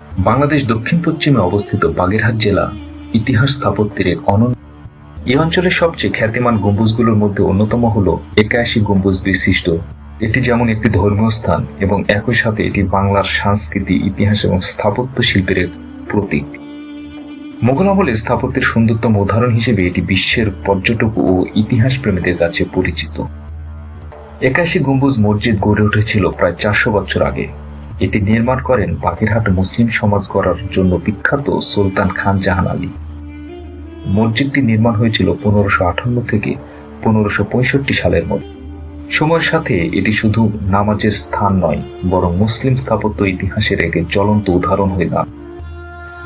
বাংলাদেশ দক্ষিণ পশ্চিমে অবস্থিত বাগেরহাট জেলা ইতিহাস স্থাপত্যের এক অনন্য এই অঞ্চলের সবচেয়ে খ্যাতিমান গম্বুজগুলোর মধ্যে অন্যতম হল একাশি গম্বুজ বিশিষ্ট। এটি যেমন একটি ধর্মীয় স্থান এবং একই সাথে এটি বাংলার সংস্কৃতি ইতিহাস এবং স্থাপত্য শিল্পের এক প্রতীক। মোগল আমলে স্থাপত্যের সুন্দরতম উদাহরণ হিসেবে এটি বিশ্বের পর্যটক ও ইতিহাস প্রেমীদের কাছে পরিচিত। একাশি গম্বুজ মসজিদ গড়ে উঠেছিল প্রায় চারশো বছর আগে। এটি নির্মাণ করেন বাগেরহাট মুসলিম সমাজ করার জন্য বিখ্যাত সুলতান খান জাহান আলী। মসজিদটি নির্মাণ হয়েছিল পনেরোশো আটান্ন থেকে পনেরোশো সালের মধ্যে। সময়ের সাথে এটি শুধু নামাজের স্থান নয়, বরং মুসলিম স্থাপত্য ইতিহাসের এক জ্বলন্ত উদাহরণ হয়ে দাঁড়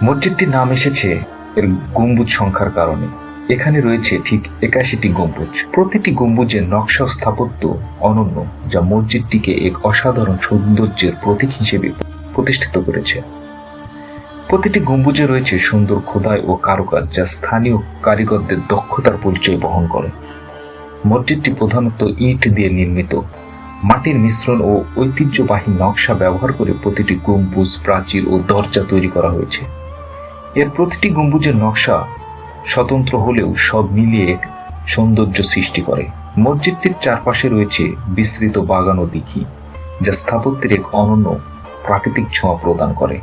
মসজিদটির নাম এসেছে এর গম্বুজ সংখ্যার কারণে। এখানে রয়েছে ঠিক একাশিটি গম্বুজ। প্রতিটি গম্বুজের নকশা স্থাপত্য অনন্য, যা মসজিদটিকে এক অসাধারণ সৌন্দর্যের প্রতীক হিসেবে প্রতিষ্ঠিত করেছে। প্রতিটি গম্বুজে রয়েছে সুন্দর খোদাই ও কারুকাজ, যা স্থানীয় কারিগরদের দক্ষতার পরিচয় বহন করে। মসজিদটি প্রধানত ইট দিয়ে নির্মিত। মাটির মিশ্রণ ও ঐতিহ্যবাহী নকশা ব্যবহার করে প্রতিটি গম্বুজ, প্রাচীর ও দরজা তৈরি করা হয়েছে। এর প্রতিটি গম্বুজের নকশা স্বতন্ত্র হলেও সব মিলিয়ে সৌন্দর্য সৃষ্টি করে। মসজিদটির চারপাশে রয়েছে বিস্তৃত বাগান ও দিঘি, যা স্থাপত্যের এক অনন্য প্রাকৃতিক ছোঁয়া প্রদান করে।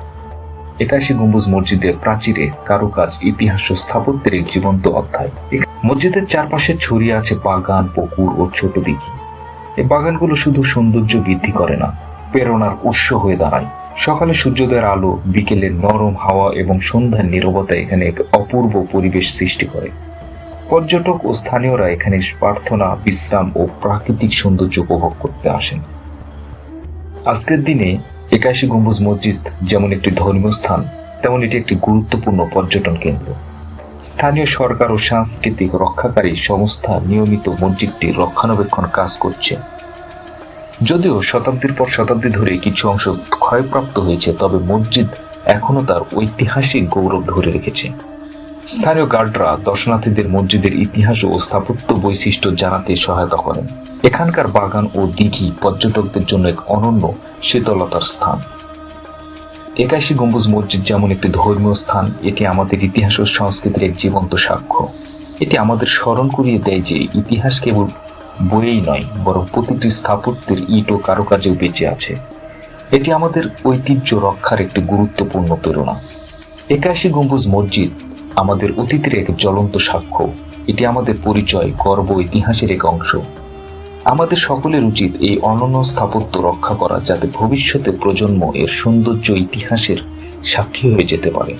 একাশি গম্বুজ মসজিদের প্রাচীরে কারুকাজ, ইতিহাস ও স্থাপত্যের এক জীবন্ত অধ্যায়। মসজিদের চারপাশে ছড়িয়ে আছে বাগান, পুকুর ও ছোট দিঘি। এই বাগানগুলো শুধু সৌন্দর্য বৃদ্ধি করে না, প্রেরণার উৎস হয়ে দাঁড়ায়। সকালে সূর্যোদয়ের আলো বিকেলের নরম হাওয়া এবং সন্ধ্যার নীরবতা এখানে এক অপূর্ব পরিবেশ সৃষ্টি করে। পর্যটক ও স্থানীয়রা এখানে প্রার্থনা, বিশ্রাম ও প্রাকৃতিক সৌন্দর্য উপভোগ করতে আসেন। আজকের দিনে একাশি গম্বুজ মসজিদ যেমন একটি ধর্মীয় স্থান, তেমন এটি একটি গুরুত্বপূর্ণ পর্যটন কেন্দ্র। স্থানীয় সরকার ও সাংস্কৃতিক রক্ষাকারী সংস্থা নিয়মিত মসজিদটি রক্ষণাবেক্ষণ কাজ করছে। যদিও শতাব্দীর পর শতাব্দী ধরে কিছু অংশ ক্ষয়প্রাপ্ত হয়েছে, তবে মসজিদ এখনও তার ঐতিহাসিক গৌরব ধরে রেখেছে। স্থানীয় গার্ডরা দর্শনার্থীদের মসজিদের ইতিহাস ও স্থাপত্য বৈশিষ্ট্য জানাতে সহায়তা করেন। এখানকার বাগান ও দিঘি পর্যটকদের জন্য এক অনন্য শীতলতার স্থান। একাশি গম্বুজ মসজিদ যেমন একটি ধর্মীয় স্থান, এটি আমাদের ইতিহাস ও সংস্কৃতির এক জীবন্ত সাক্ষ্য। এটি আমাদের স্মরণ করিয়ে দেয় যে ইতিহাস কেবল বইয়েই নয়, বরং প্রতিটি স্থাপত্যের ইট ও কারুকাজেও বেঁচে আছে। এটি আমাদের ঐতিহ্য রক্ষার একটি গুরুত্বপূর্ণ প্রেরণা। একাশি গম্বুজ মসজিদ আমাদের অতীতের এক জ্বলন্ত সাক্ষ্য। এটি আমাদের পরিচয়, গর্ব, ইতিহাসের এক অংশ। আমাদের সকলের উচিত এই অনন্য স্থাপত্য রক্ষা করা যাতে ভবিষ্যতে প্রজন্ম এর সৌন্দর্য ইতিহাসের সাক্ষী হয়ে যেতে পারে।